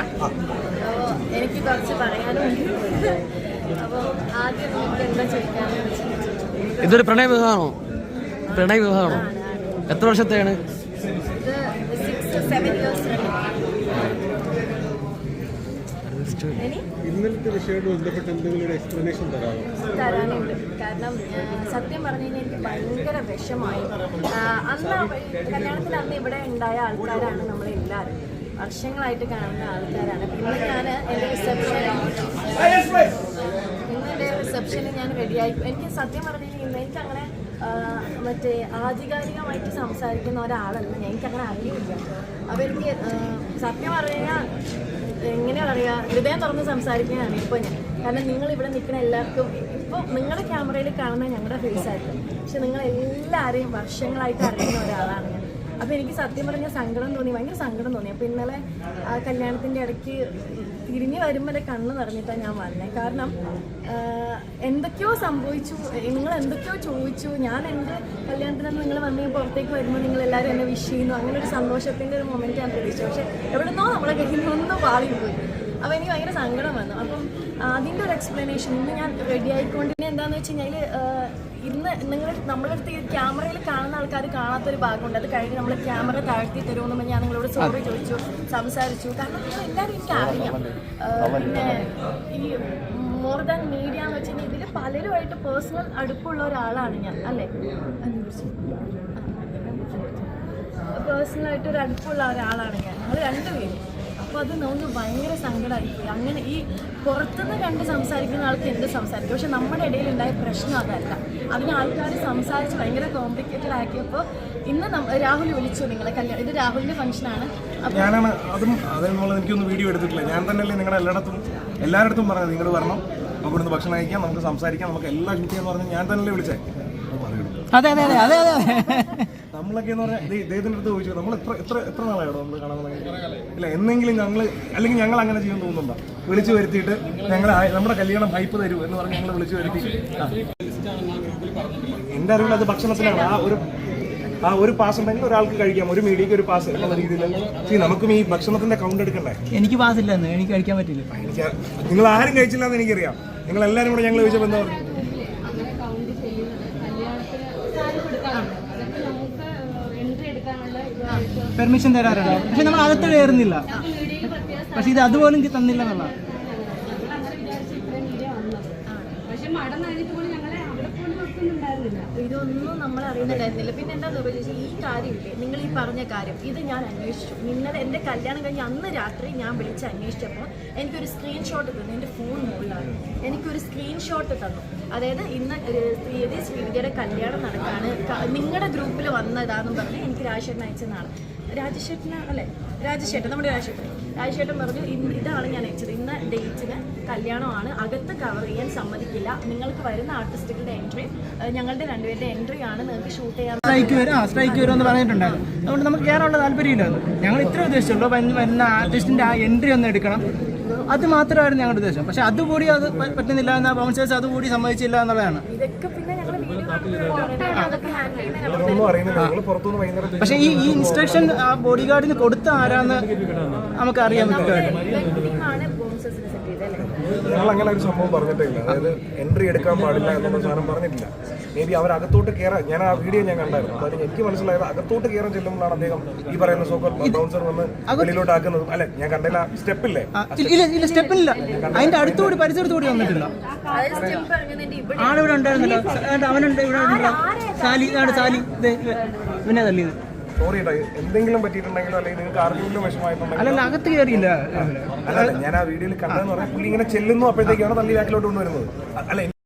അപ്പോൾ എനിക്ക് കുറച്ച് പറയാനും അപ്പോൾ ആദ്യം എന്താ ചോദിക്കാമെന്ന് ഇതൊരു പ്രണയ വിവാഹമാണോ പ്രണയ വിവാഹമാണോ എത്ര വർഷത്തെയാണ്? ഇന്നലത്തെ വിഷയമായിട്ട് ബന്ധപ്പെട്ട് എന്തെങ്കിലും ഒരു എക്സ്പ്ലനേഷൻ തരാമോ? തരാനുണ്ട്. കാരണം സത്യം പറഞ്ഞു കഴിഞ്ഞാൽ എനിക്ക് ഭയങ്കര വിഷമായി. അന്ന് കല്യാണത്തിന് അന്ന് ഇവിടെ ഉണ്ടായ ആൾക്കാരാണ് നമ്മളെല്ലാവരും. വർഷങ്ങളായിട്ട് കാണുന്ന ആൾക്കാരാണ്. പിന്നെ ഞാൻ എന്റെ റിസപ്ഷൻ ഇന്ന് എന്റെ റിസപ്ഷന് ഞാൻ റെഡിയായി എനിക്ക് സത്യം പറഞ്ഞു കഴിഞ്ഞാൽ ഇന്ന് എനിക്കങ്ങനെ മറ്റേ ആധികാരികമായിട്ട് സംസാരിക്കുന്ന ഒരാളല്ല. എനിക്കങ്ങനെ അറിയില്ല. അപ്പോൾ എനിക്ക് സത്യം പറഞ്ഞു കഴിഞ്ഞാൽ എങ്ങനെയാ പറയുക ഹൃദയം തുറന്ന് സംസാരിക്കാനാണ് ഇപ്പോൾ ഞാൻ. കാരണം നിങ്ങൾ ഇവിടെ നിൽക്കുന്ന എല്ലാവർക്കും ഇപ്പോൾ നിങ്ങളുടെ ക്യാമറയിൽ കാണുന്ന ഞങ്ങളുടെ ഫേസ് ആയിരിക്കും. പക്ഷെ നിങ്ങൾ എല്ലാവരെയും വർഷങ്ങളായിട്ട് അറിയുന്ന ഒരാളാണ് ഞാൻ. അപ്പോൾ എനിക്ക് സത്യം പറഞ്ഞ സങ്കടം തോന്നി ഭയങ്കര സങ്കടം തോന്നി. അപ്പോൾ ഇന്നലെ ആ കല്യാണത്തിന്റെ ഇടയ്ക്ക് തിരിഞ്ഞു വരുമ്പോൾ കണ്ണ് നിറഞ്ഞിട്ടാണ് ഞാൻ വന്നത് കാരണം എന്തൊക്കെയോ സംഭവിച്ചു. നിങ്ങൾ എന്തൊക്കെയോ ചോദിച്ചു. ഞാൻ എന്റെ കല്യാണത്തിന് നിങ്ങൾ വന്ന് പുറത്തേക്ക് വരുമ്പോൾ നിങ്ങൾ എല്ലാവരും എന്നെ വിഷ് ചെയ്യുന്നു. അങ്ങനെ ഒരു സന്തോഷത്തിന്റെ ഒരു മൊമെന്റ് ഞാൻ പ്രതീക്ഷിച്ചു. പക്ഷേ എവിടുന്നോ നമ്മളെ കയ്യിൽ നിന്നൊന്നും പാളി പോയി അപ്പോൾ എനിക്ക് ഭയങ്കര സങ്കടം വന്നു. അപ്പം അതിന്റെ ഒരു എക്സ്പ്ലനേഷൻ ഇന്ന് ഞാൻ റെഡി ആയിക്കൊണ്ട് ഇനി എന്താണെന്ന് വെച്ച് കഴിഞ്ഞാൽ ഇന്ന് നിങ്ങൾ നമ്മളടുത്ത് ഈ ക്യാമറയിൽ കാണുന്ന ആൾക്കാർ കാണാത്തൊരു ഭാഗമുണ്ട്. അത് കഴിഞ്ഞ് നമ്മൾ ക്യാമറ താഴ്ത്തി തരുമെന്ന് ഞാൻ നിങ്ങളോട് സോറി ചോദിച്ചു സംസാരിച്ചു. കാരണം നിങ്ങൾ എല്ലാവരും എനിക്ക് അറിയാം. പിന്നെ ഈ മോർ ദാൻ മീഡിയ എന്ന് വെച്ച് കഴിഞ്ഞാൽ ഇതിൽ പലരുമായിട്ട് പേഴ്സണൽ അടുപ്പുള്ള ഒരാളാണ് ഞാൻ അല്ലേ? പേഴ്സണലായിട്ട് ഒരു അടുപ്പുള്ള ഒരാളാണ് ഞാൻ. ഞങ്ങൾ രണ്ടുപേരും. അപ്പോൾ അത് നമുക്ക് ഭയങ്കര സങ്കടമായിപ്പോയി അങ്ങനെ ഈ പുറത്തുനിന്ന് കണ്ട് സംസാരിക്കുന്ന ആൾക്ക് എന്ത് സംസാരിക്കും? പക്ഷെ നമ്മുടെ ഇടയിൽ ഉണ്ടായ പ്രശ്നം അതല്ല. അതിന് ആൾക്കാർ സംസാരിച്ച് ഭയങ്കര കോംപ്ലിക്കേറ്റഡ് ആക്കിയപ്പോൾ ഇന്ന് രാഹുൽ വിളിച്ചു നിങ്ങളെ കല്യാണം ഇത് രാഹുലിന്റെ ഫംഗ്ഷനാണ് ഞാനാണ് അതും അതെന്നുള്ളത് എനിക്കൊന്നും വീഡിയോ എടുത്തിട്ടില്ല. ഞാൻ തന്നെയല്ലേ നിങ്ങളുടെ എല്ലായിടത്തും എല്ലായിടത്തും പറഞ്ഞത്. നിങ്ങൾ വരണം. നമുക്ക് ഇവിടുന്ന് ഭക്ഷണം കഴിക്കാം. നമുക്ക് സംസാരിക്കാം. നമുക്ക് എല്ലാം ഷൂട്ട് ചെയ്യാന്ന് പറഞ്ഞ് ഞാൻ തന്നെയല്ലേ വിളിച്ചേ. അത്. അതെ അതെ അതെ അതെ. നമ്മളൊക്കെ എന്ന് പറഞ്ഞാൽ അടുത്ത് ചോദിച്ചു നമ്മൾ എത്ര എത്ര എത്ര നാളായോ നമ്മൾ കാണാൻ ഇല്ല എന്നെങ്കിലും ഞങ്ങൾ അല്ലെങ്കിൽ ഞങ്ങൾ അങ്ങനെ ചെയ്യാൻ തോന്നുന്നുണ്ടോ? വിളിച്ചു വരുത്തിയിട്ട് ഞങ്ങൾ നമ്മുടെ കല്യാണം ഹൈപ്പ് തരൂ എന്ന് പറഞ്ഞ് ഞങ്ങൾ വിളിച്ചു വരുത്തി. ആ. എന്റെ അറിവിൽ അത് ഭക്ഷണത്തിലാണ്. ആ ഒരു ആ ഒരു പാസ് ഉണ്ടെങ്കിൽ ഒരാൾക്ക് കഴിക്കാം. ഒരു മീഡിയക്ക് ഒരു പാസ് എന്നുള്ള രീതിയിൽ. നമുക്കും ഈ ഭക്ഷണത്തിന്റെ കൗണ്ട് എടുക്കണ്ടേ? എനിക്ക് പാസ് ഇല്ലെന്ന്. എനിക്ക് കഴിക്കാൻ പറ്റില്ല. നിങ്ങൾ ആരും കഴിച്ചില്ല എന്ന് എനിക്കറിയാം. നിങ്ങൾ എല്ലാവരും കൂടെ ഞങ്ങൾ ചോദിച്ചപ്പോൾ എന്താ പറഞ്ഞു അങ്ങനെ കൗണ്ട് ചെയ്യുന്നത് കല്യാണത്തിന് സാരി കൊടുക്കാറുണ്ട് അതൊക്കെ നമുക്ക് എൻട്രി എടുക്കാനുള്ള ഇതായിട്ട് പെർമിഷൻ തരാറുണ്ട്. പക്ഷെ നമ്മൾ അകത്ത് കയറുന്നില്ല. പക്ഷെ ഇത് അതുപോലും തന്നില്ല എന്നുള്ള പക്ഷെ ഇതൊന്നും നമ്മൾ അറിയുന്നുണ്ടായിരുന്നില്ല പിന്നെ എന്താ ചോദിച്ചാൽ ഈ കാര്യമില്ലേ? നിങ്ങൾ ഈ പറഞ്ഞ കാര്യം ഇത് ഞാൻ അന്വേഷിച്ചു. നിങ്ങൾ എന്റെ കല്യാണം കഴിഞ്ഞ് അന്ന് രാത്രി ഞാൻ വിളിച്ച് അന്വേഷിച്ചപ്പോൾ എനിക്കൊരു സ്ക്രീൻഷോട്ട് തന്നു. എന്റെ ഫോൺ മുകളിലാണ്. എനിക്കൊരു സ്ക്രീൻഷോട്ട് തന്നു. അതായത് ഇന്ന് തീയതി ശ്രീവിദ്യയുടെ കല്യാണം നടക്കാണ്. നിങ്ങളുടെ ഗ്രൂപ്പിൽ വന്നതാണെന്ന് പറഞ്ഞ് എനിക്ക് രാജേട്ടൻ അയച്ചതാണ്. രാജശേട്ടന അല്ലേ? രാജശേട്ടൻ നമ്മുടെ രാജശേട്ടൻ രാജശേട്ടൻ പറഞ്ഞു ഇതാണ് ഞാൻ അയച്ചത്. ഇന്ന് ഡേറ്റിന് കല്യാണമാണ്. അകത്ത് കവർ ചെയ്യാൻ സമ്മതിക്കില്ല. നിങ്ങൾക്ക് വരുന്ന ആർട്ടിസ്റ്റുകളുടെ എൻട്രി ഞങ്ങളുടെ രണ്ടുപേരുടെ എൻട്രി ആണ്. നിങ്ങൾക്ക് ഷൂട്ട് ചെയ്യാൻ സ്ട്രൈക്ക് വരും. ആ സ്ട്രൈക്ക് വരും എന്ന് പറഞ്ഞിട്ടുണ്ടായിരുന്നു. അതുകൊണ്ട് നമുക്ക് കയറാനുള്ള താല്പര്യമില്ല ഞങ്ങൾ ഇത്ര ഉദ്ദേശിച്ചുള്ളൂ. വരുന്ന- വരുന്ന ആർട്ടിസ്റ്റിന്റെ ആ എൻട്രി ഒന്ന് എടുക്കണം. അത് മാത്രമായിരുന്നു ഞങ്ങളുടെ ഉദ്ദേശം. പക്ഷെ അതുകൂടി അത് പറ്റുന്നില്ല എന്ന ബൗൺസേഴ്സ് അതുകൂടി സമ്മതിച്ചില്ല എന്നുള്ളതാണ്. ഇതൊക്കെ പിന്നെ പക്ഷെ ഈ ഈ ഇൻസ്ട്രക്ഷൻ ബോഡി ഗാർഡിന് കൊടുത്ത ആരാന്ന് നമുക്ക് അറിയാൻ പറ്റുമായിരുന്നു ഞങ്ങൾ അങ്ങനെ ഒരു സംഭവം പറഞ്ഞിട്ടില്ല. അതായത് എൻട്രി എടുക്കാൻ പാടില്ല എന്നുള്ള സാധനം പറഞ്ഞിട്ടില്ല. മേ ബി അവരകത്തോട്ട് കയറാൻ ഞാൻ ആ വീഡിയോ ഞാൻ കണ്ടായിരുന്നു. അതായത് എനിക്ക് മനസ്സിലായത് അകത്തോട്ട് കയറാൻ ചെല്ലുമ്പോഴാണ് അദ്ദേഹം ഈ പറയുന്ന സോക്കർ ബൗൺസർ വന്ന് വെളിയിലോട്ട് ആക്കുന്നത്. അല്ലെ ഞാൻ കണ്ടില്ല സ്റ്റെപ്പില്ലേ. ഇല്ല ഇല്ല, ഇല്ല സ്റ്റെപ്പില്ല. അതിന്റെ അടുത്തോട് പരിസരത്തോടി വന്നിട്ടില്ല. ആളിവിടെ ഉണ്ടായിരുന്നല്ലോ. അവനുണ്ട് ഇവിടെ. സാലി ഇതാണ് സാലി. ഇവനെ തല്ലിയത്. സോറി കേട്ടോ എന്തെങ്കിലും പറ്റിയിട്ടുണ്ടെങ്കിലോ അല്ലെങ്കിൽ നിങ്ങൾക്ക് ആർക്കെങ്കിലും വിഷമമായിട്ടുണ്ടെങ്കിലോ. അല്ലല്ല അകത്ത് കയറിയില്ല അല്ലല്ല ഞാൻ ആ വീഡിയോയിൽ കണ്ടതെന്ന് പറഞ്ഞാൽ പുള്ളി ഇങ്ങനെ ചെല്ലുന്നു അപ്പോഴത്തേക്കാണ് തള്ളി ബാക്കിലോട്ട് കൊണ്ടുവരുന്നത്. അല്ല